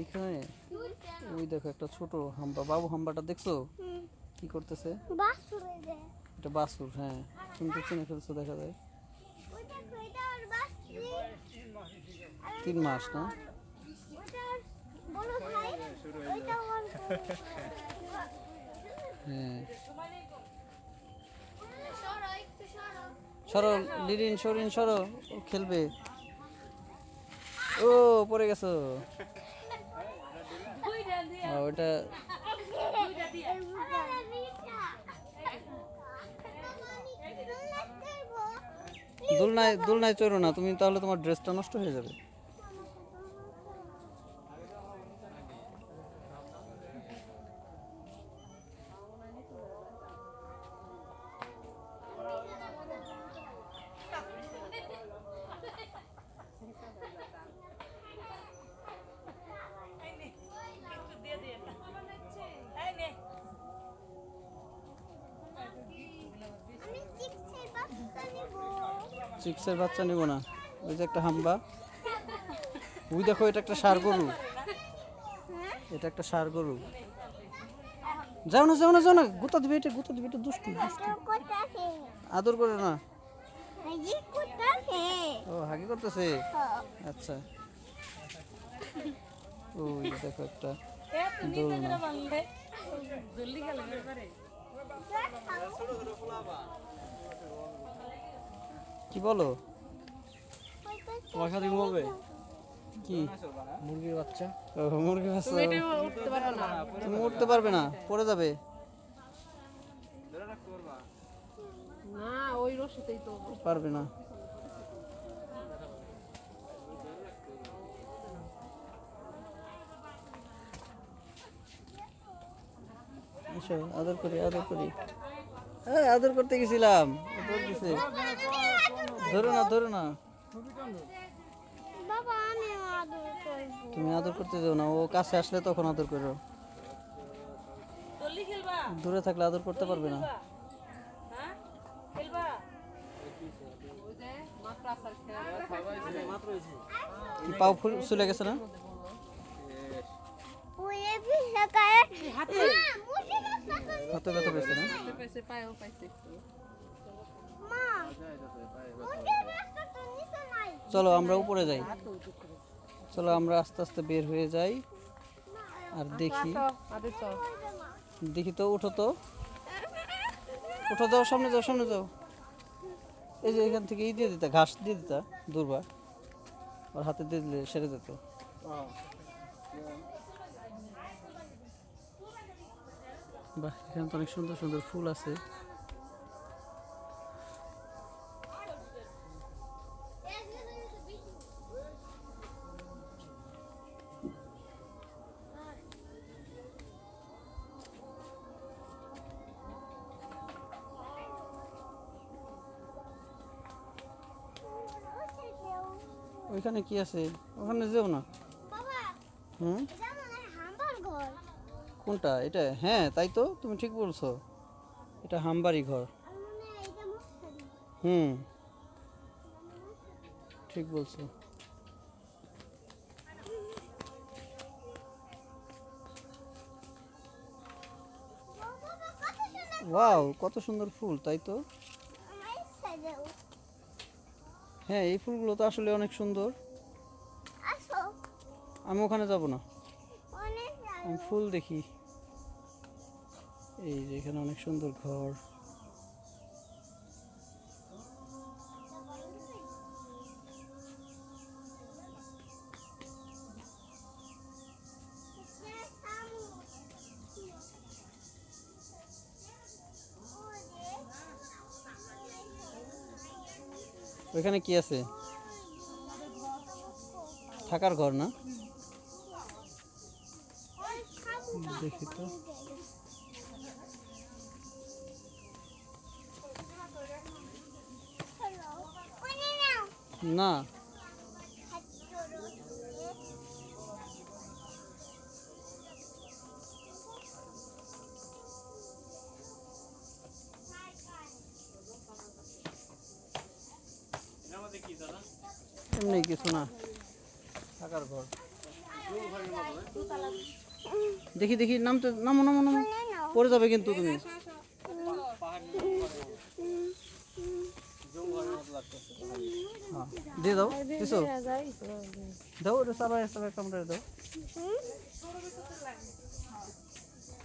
এইখানে? ওই দেখো একটা ছোট হাম্বা। বাবু, হাম্বাটা দেখছ? কি করতেছে? এটা বাসুর হ্যাঁ। তুমি চিনে ফেলছো, দেখা যায়। তিন মাস, না? হ্যাঁ। সরো, লিরিন, সরিন, সরো। খেলবে। ও, পড়ে গেছো। ওটা দোলনায় দোলনায় চড়ো না তুমি তাহলে তোমার ড্রেসটা নষ্ট হয়ে যাবে আমি চিপসের বাচ্চা নিব চিক্সের বাচ্চা নিব না। ওই যে একটা হাম্বা। ওই দেখো, এটা একটা সার গরু। এটা একটা সার গরু। যাও না যাও না যাও না। গুতা দিবে, এটা গুতা দিবে, এটা দুষ্টু দুষ্টু। আদর করে না। ও, হাগি করতেছে? আচ্ছা। ওই দেখো একটা দোলনা। কি বলো? তোমার সাথে ঘুমাবে? কি? মুরগির বাচ্চা? ও, মুরগি বাচ্চা। তুমি উঠতে পারবে না। পড়ে যাবে। না ওই রশিতেই তো পারবে না। আদর করি আদর করি। হ্যাঁ আদর করতে গেছিলাম। দিছে। ধরো না ধরো না। বাবা আমি আদর করব। তুমি আদর করতে যাও না ও কাছে আসলে তখন আদর করো। চল্লি খেলবা। দূরে থাকলে আদর করতে পারবে না। হ্যাঁ খেলবা। ওই যে মাত্র আসার কি পাও ফুল চলে গেছে না? হাতে? ব্যথা পেয়েছে না? চলো আমরা উপরে যাই। চলো আমরা আস্তে আস্তে বের হয়ে যাই আর দেখি। দেখি তো, উঠো তো। উঠো যাও, সামনে যাও সামনে যাও। এই যে এখান থেকে ই দিয়ে দিতা, ঘাস দিয়ে দিতা, দুর্বা। ওর হাতে দিয়ে দিলে সেরে যেত। বাহ, এখানে তো অনেক সুন্দর সুন্দর ফুল আছে। ওইখানে কি আছে? ওখানে যেও না। হুম? কোনটা? এটা? হ্যাঁ তাই তো তুমি ঠিক বলছো। এটা হামবাড়ি ঘর। হুম। ঠিক বলছো। বাবা কত সুন্দর ওয়াও কত সুন্দর ফুল তাই তো। হ্যাঁ এই ফুলগুলো তো আসলে অনেক সুন্দর। আসো। আমি ওখানে যাব না। আমি ফুল দেখি। এই যে এখানে অনেক সুন্দর ঘর। ওইখানে কি আছে? থাকার ঘর না? দেখি তো। না। এমনি কিছু না। থাকার ঘর। দেখি দেখি নামতে নামো নামো নামো। পড়ে যাবে কিন্তু তুমি। হ্যাঁ, দিয়ে দাও কিছু দাও ওটা চাবাই চাবাই কামড়ে দাও।